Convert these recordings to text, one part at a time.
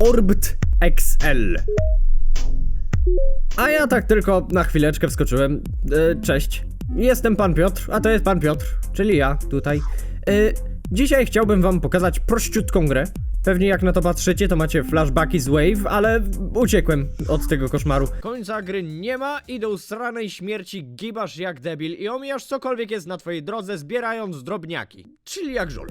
Orbt XL. A ja tak tylko na chwileczkę wskoczyłem. E, cześć. Jestem pan Piotr, a to jest pan Piotr, czyli ja tutaj. E, dzisiaj chciałbym wam pokazać prościutką grę. Pewnie jak na to patrzycie, to macie flashbacki z Wave, ale uciekłem od tego koszmaru. Końca gry nie ma i do usranej śmierci gibasz jak debil i omijasz cokolwiek jest na twojej drodze, zbierając drobniaki. Czyli jak żul.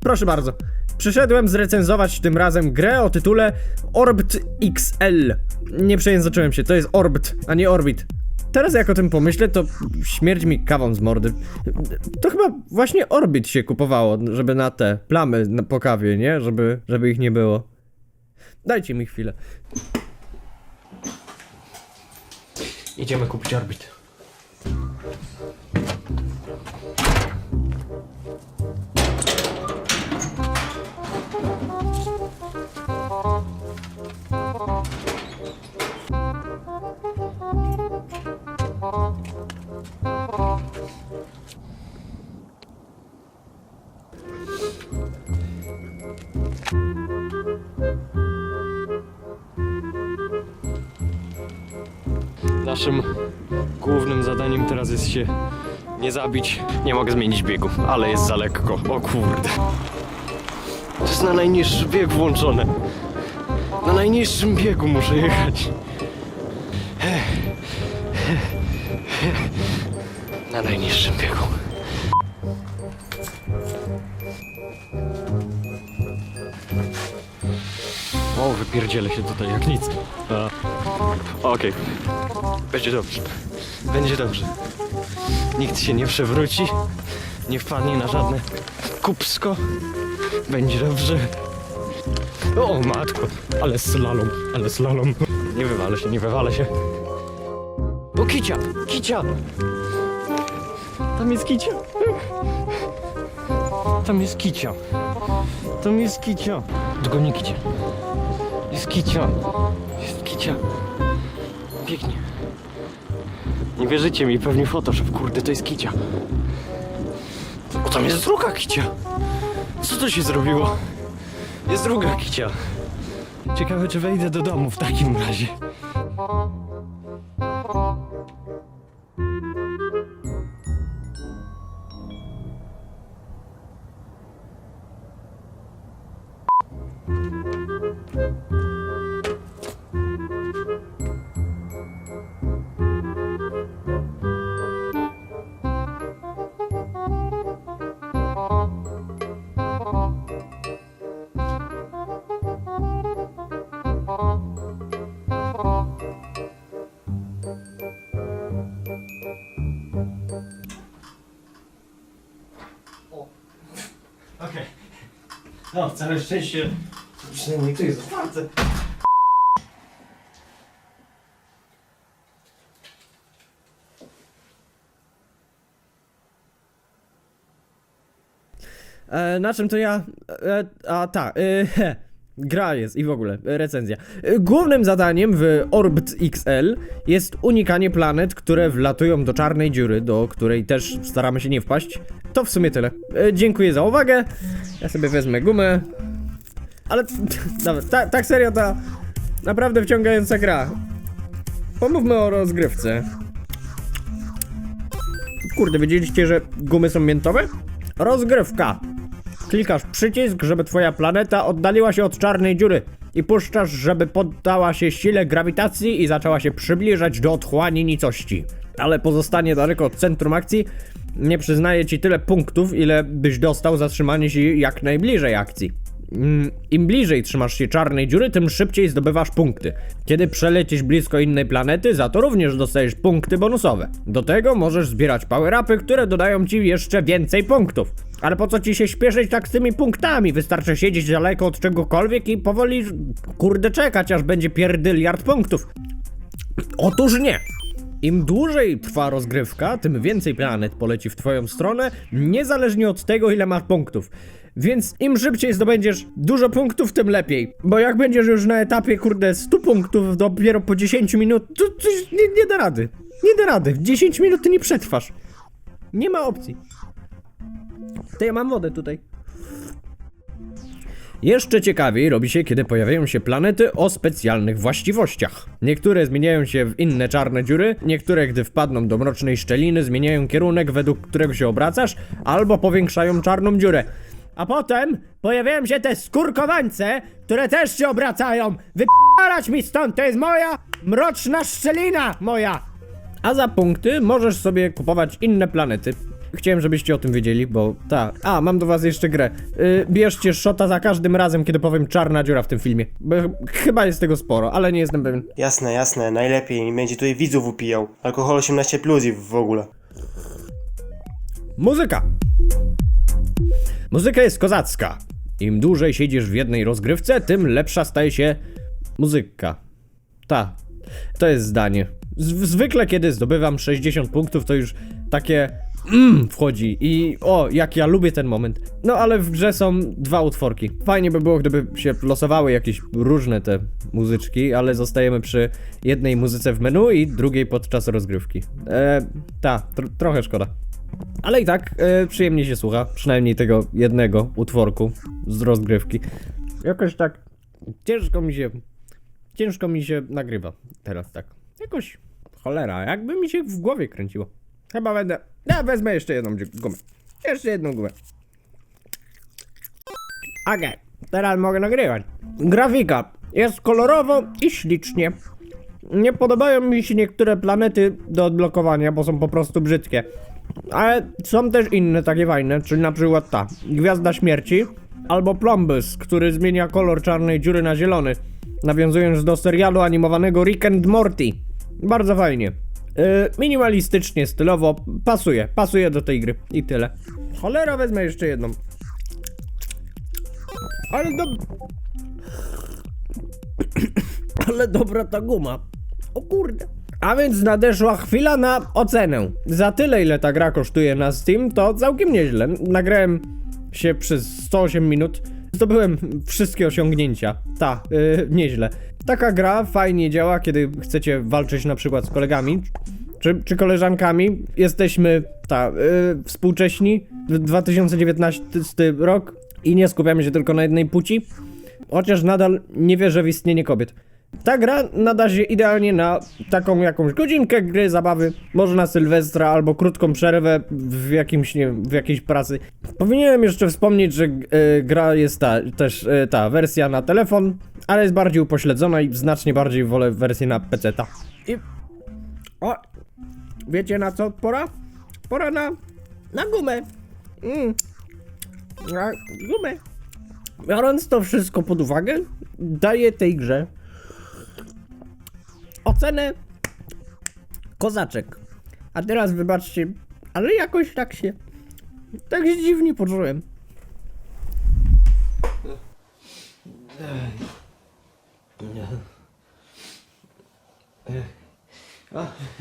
Proszę bardzo. Przyszedłem zrecenzować tym razem grę o tytule Orbt XL. Nie przejęzyczyłem się, to jest Orbt, a nie Orbit. Teraz jak o tym pomyślę, to śmierć mi kawą z mordy. To chyba właśnie Orbit się kupowało, żeby na te plamy na, po kawie, nie? Żeby, żeby ich nie było. Dajcie mi chwilę. Idziemy kupić Orbit. Naszym głównym zadaniem teraz jest się nie zabić. Nie mogę zmienić biegu, ale jest za lekko. O kurde. To jest na najniższy bieg włączone. Na najniższym biegu muszę jechać. Na najniższym biegu. O, wypierdzielę się tutaj jak nic. Okej. Będzie dobrze. Będzie dobrze. Nikt się nie przewróci. Nie wpadnie na żadne kupsko. Będzie dobrze. O matko, ale slalom, ale slalom. Nie wywalę się, nie wywalę się. O kicia, kicia! Tam jest kicia. Tam jest kicia. Tam jest kicia. Tylko nie kicia. Jest kicia. Jest kicia. Pięknie. Nie wierzycie mi, pewnie Photoshop, kurde, to jest kicia. O, tam jest druga kicia. Co to się zrobiło? Jest druga kicia. Ciekawe, czy wejdę do domu w takim razie. Okej. No, całe szczęście. Przynajmniej tu jest otwarte. E, na czym to ja. E, a tak, he, gra jest i w ogóle e, recenzja. E, głównym zadaniem w Orbt XL jest unikanie planet, które wlatują do czarnej dziury, do której też staramy się nie wpaść. To w sumie tyle. E, dziękuję za uwagę. Ja sobie wezmę gumę. Ale dobra, ta, tak serio ta naprawdę wciągająca gra. Pomówmy o rozgrywce. Kurde, wiedzieliście, że gumy są miętowe? Rozgrywka. Klikasz przycisk, żeby twoja planeta oddaliła się od czarnej dziury i puszczasz, żeby poddała się sile grawitacji i zaczęła się przybliżać do otchłani nicości. Ale pozostanie daleko od centrum akcji nie przyznaje ci tyle punktów, ile byś dostał zatrzymanie się jak najbliżej akcji. Mm, Im bliżej trzymasz się czarnej dziury, tym szybciej zdobywasz punkty. Kiedy przelecisz blisko innej planety, za to również dostajesz punkty bonusowe. Do tego możesz zbierać power-upy, które dodają ci jeszcze więcej punktów. Ale po co ci się śpieszyć tak z tymi punktami? Wystarczy siedzieć daleko od czegokolwiek i powoli, kurde, czekać, aż będzie pierdyliard punktów. Otóż nie! Im dłużej trwa rozgrywka, tym więcej planet poleci w twoją stronę, niezależnie od tego, ile masz punktów. Więc im szybciej zdobędziesz dużo punktów, tym lepiej. Bo jak będziesz już na etapie, kurde, 100 punktów dopiero po 10 minut, to, to nie, nie da rady. Nie da rady. W 10 minut ty nie przetrwasz. Nie ma opcji. To ja mam wodę tutaj. Jeszcze ciekawiej robi się, kiedy pojawiają się planety o specjalnych właściwościach. Niektóre zmieniają się w inne czarne dziury, niektóre gdy wpadną do mrocznej szczeliny zmieniają kierunek, według którego się obracasz, albo powiększają czarną dziurę. A potem pojawiają się te skurkowańce, które też się obracają. Wypalać mi stąd, to jest moja mroczna szczelina, moja! A za punkty możesz sobie kupować inne planety. Chciałem, żebyście o tym wiedzieli, bo tak. A, mam do was jeszcze grę. Yy, bierzcie szota za każdym razem, kiedy powiem czarna dziura w tym filmie. Bo ch- chyba jest tego sporo, ale nie jestem pewien. Jasne, jasne, najlepiej, nie będzie tutaj widzów upijał. Alkohol 18 plus i w ogóle. Muzyka! Muzyka jest kozacka. Im dłużej siedzisz w jednej rozgrywce, tym lepsza staje się muzyka. Ta, to jest zdanie. Zwykle, kiedy zdobywam 60 punktów, to już takie mm wchodzi i o, jak ja lubię ten moment. No ale w grze są dwa utworki. Fajnie by było, gdyby się losowały jakieś różne te muzyczki, ale zostajemy przy jednej muzyce w menu i drugiej podczas rozgrywki. E, ta, tr- trochę szkoda. Ale i tak e, przyjemnie się słucha, przynajmniej tego jednego utworku z rozgrywki. Jakoś tak ciężko mi się, ciężko mi się nagrywa teraz tak. Jakoś cholera, jakby mi się w głowie kręciło. Chyba będę, ja wezmę jeszcze jedną gumę. Jeszcze jedną gumę. Okej, teraz mogę nagrywać. Grafika jest kolorowo i ślicznie. Nie podobają mi się niektóre planety do odblokowania, bo są po prostu brzydkie. Ale są też inne takie fajne, czyli na przykład ta Gwiazda Śmierci albo Plombus, który zmienia kolor czarnej dziury na zielony, nawiązując do serialu animowanego Rick and Morty. Bardzo fajnie. Yy, minimalistycznie, stylowo, pasuje, pasuje do tej gry i tyle. Cholera, wezmę jeszcze jedną. Ale do... Ale dobra ta guma. O kurde. A więc nadeszła chwila na ocenę. Za tyle, ile ta gra kosztuje na Steam, to całkiem nieźle. Nagrałem się przez 108 minut. Zdobyłem wszystkie osiągnięcia. Ta, yy, nieźle. Taka gra fajnie działa, kiedy chcecie walczyć na przykład z kolegami czy, czy koleżankami. Jesteśmy, ta, yy, współcześni. 2019 rok i nie skupiamy się tylko na jednej płci. Chociaż nadal nie wierzę w istnienie kobiet. Ta gra nada się idealnie na taką jakąś godzinkę gry, zabawy, może na Sylwestra albo krótką przerwę w jakimś, nie wiem, w jakiejś pracy. Powinienem jeszcze wspomnieć, że e, gra jest ta, też e, ta wersja na telefon, ale jest bardziej upośledzona i znacznie bardziej wolę wersję na PC-ta. I... O! Wiecie na co pora? Pora na... na gumę. Mm. Na gumę. Biorąc to wszystko pod uwagę, daję tej grze ocenę kozaczek. A teraz wybaczcie, ale jakoś tak się tak się dziwnie poczułem.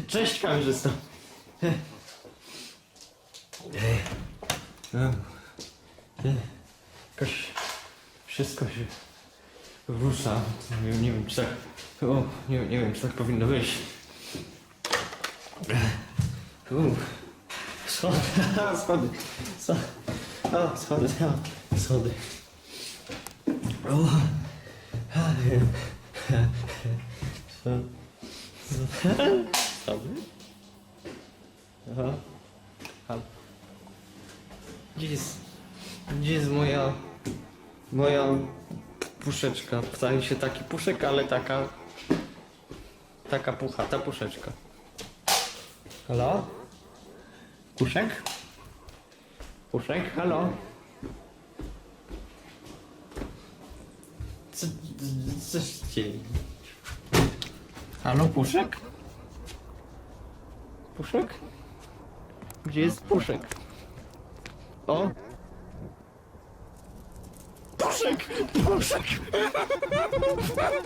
Cześć kamerzysto. Jakoś wszystko się rusza. Nie, nie wiem czy tak. O, nie, nie wiem czy tak powinno być. U, schody, schody, schody, o, schody, o, schody. O, schody. Aha. Halo. Gdzie jest, gdzie jest moja, moja puszeczka? W sensie taki puszek, ale taka, taka puchata puszeczka. Halo? Puszek? Puszek, halo? Co, co się dzieje? Halo, puszek? Puszek? Gdzie jest puszek? O! Puszek! Puszek!